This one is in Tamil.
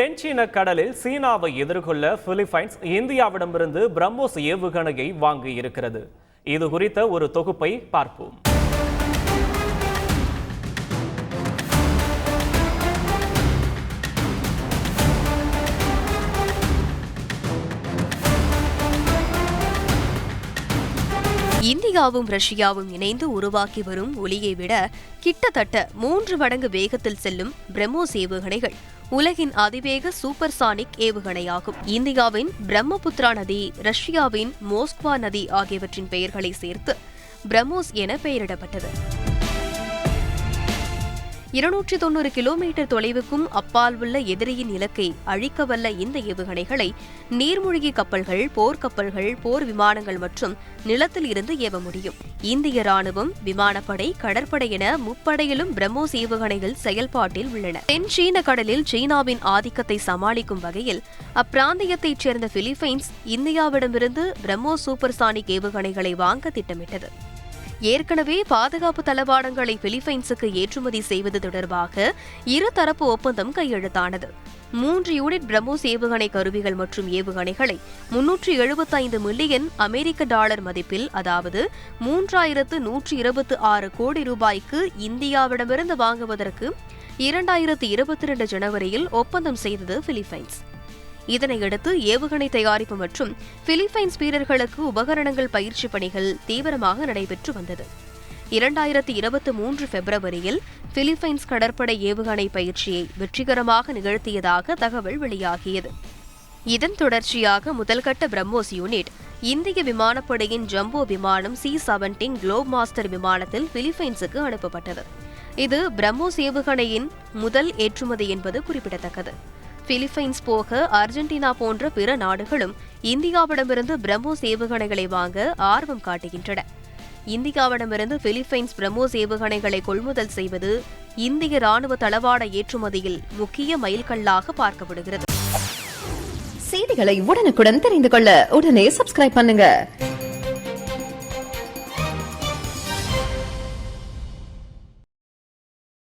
தென்சீன கடலில் சீனாவை எதிர்கொள்ள பிலிப்பைன்ஸ் இந்தியாவிடமிருந்து பிரம்மோஸ் ஏவுகணையை வாங்கி இருக்கிறது இது குறித்த ஒரு தொகுப்பை பார்ப்போம். இந்தியாவும் ரஷ்யாவும் இணைந்து உருவாக்கி வரும் ஒளியை விட கிட்டத்தட்ட மூன்று மடங்கு வேகத்தில் செல்லும் பிரம்மோஸ் ஏவுகணைகள் உலகின் அதிவேக சூப்பர்சானிக் ஏவுகணையாகும். இந்தியாவின் பிரம்மபுத்ரா நதி ரஷ்யாவின் மோஸ்க்வா நதி ஆகியவற்றின் பெயர்களை சேர்த்து பிரம்மோஸ் என பெயரிடப்பட்டது. இருநூற்றி தொண்ணூறு கிலோமீட்டர் தொலைவுக்கும் அப்பால் உள்ள எதிரியின் இலக்கை அழிக்கவல்ல இந்த ஏவுகணைகளை நீர்மூழ்கி கப்பல்கள் போர்க்கப்பல்கள் போர் விமானங்கள் மற்றும் நிலத்தில் இருந்து ஏவ முடியும். இந்திய ராணுவம் விமானப்படை கடற்படை என முப்படையிலும் பிரம்மோஸ் ஏவுகணைகள் செயல்பாட்டில் உள்ளன. தென் சீன கடலில் சீனாவின் ஆதிக்கத்தை சமாளிக்கும் வகையில் அப்பிராந்தியத்தைச் சேர்ந்த பிலிப்பைன்ஸ் இந்தியாவிடமிருந்து பிரம்மோஸ் சூப்பர்சானிக் ஏவுகணைகளை வாங்க திட்டமிட்டது. ஏற்கனவே பாதுகாப்பு தளவாடங்களை பிலிப்பைன்ஸுக்கு ஏற்றுமதி செய்வது தொடர்பாக இருதரப்பு ஒப்பந்தம் கையெழுத்தானது. மூன்று யூனிட் பிரம்மோஸ் ஏவுகணை கருவிகள் மற்றும் ஏவுகணைகளை முன்னூற்றி எழுபத்தைந்து மில்லியன் அமெரிக்க டாலர் மதிப்பில் அதாவது மூன்றாயிரத்து நூற்றி இருபத்தி ஆறு கோடி ரூபாய்க்கு இந்தியாவிடமிருந்து வாங்குவதற்கு இரண்டாயிரத்து இருபத்தி இரண்டு ஜனவரியில் ஒப்பந்தம் செய்தது பிலிப்பைன்ஸ். இதனையடுத்து ஏவுகணை தயாரிப்பு மற்றும் பிலிப்பைன்ஸ் வீரர்களுக்கு உபகரணங்கள் பயிற்சி பணிகள் தீவிரமாக நடைபெற்று வந்தது. இரண்டாயிரத்தி இருபத்தி மூன்று பிப்ரவரியில் பிலிப்பைன்ஸ் கடற்படை ஏவுகணை பயிற்சியை வெற்றிகரமாக நிகழ்த்தியதாக தகவல் வெளியாகியது. இதன் தொடர்ச்சியாக முதல்கட்ட பிரம்மோஸ் யூனிட் இந்திய விமானப்படையின் ஜம்போ விமானம் சி செவன்டீன் குளோப் மாஸ்டர் விமானத்தில் பிலிப்பைன்ஸுக்கு அனுப்பப்பட்டது. இது பிரம்மோஸ் ஏவுகணையின் முதல் ஏற்றுமதி என்பது குறிப்பிடத்தக்கது. பிலிப்பைன்ஸ் போக அர்ஜென்டினா போன்ற பிற நாடுகளும் இந்தியாவிடமிருந்து பிரம்மோஸ் ஏவுகணைகளை வாங்க ஆர்வம் காட்டுகின்றன. இந்தியாவிடமிருந்து பிலிப்பைன்ஸ் பிரம்மோஸ் ஏவுகணைகளை கொள்முதல் செய்வது இந்திய ராணுவ தளவாட ஏற்றுமதியில் முக்கிய மைல்கல்லாக பார்க்கப்படுகிறது. செய்திகளை உடனுக்குடன் தெரிந்து கொள்ள உடனே சப்ஸ்கிரைப் பண்ணுங்க.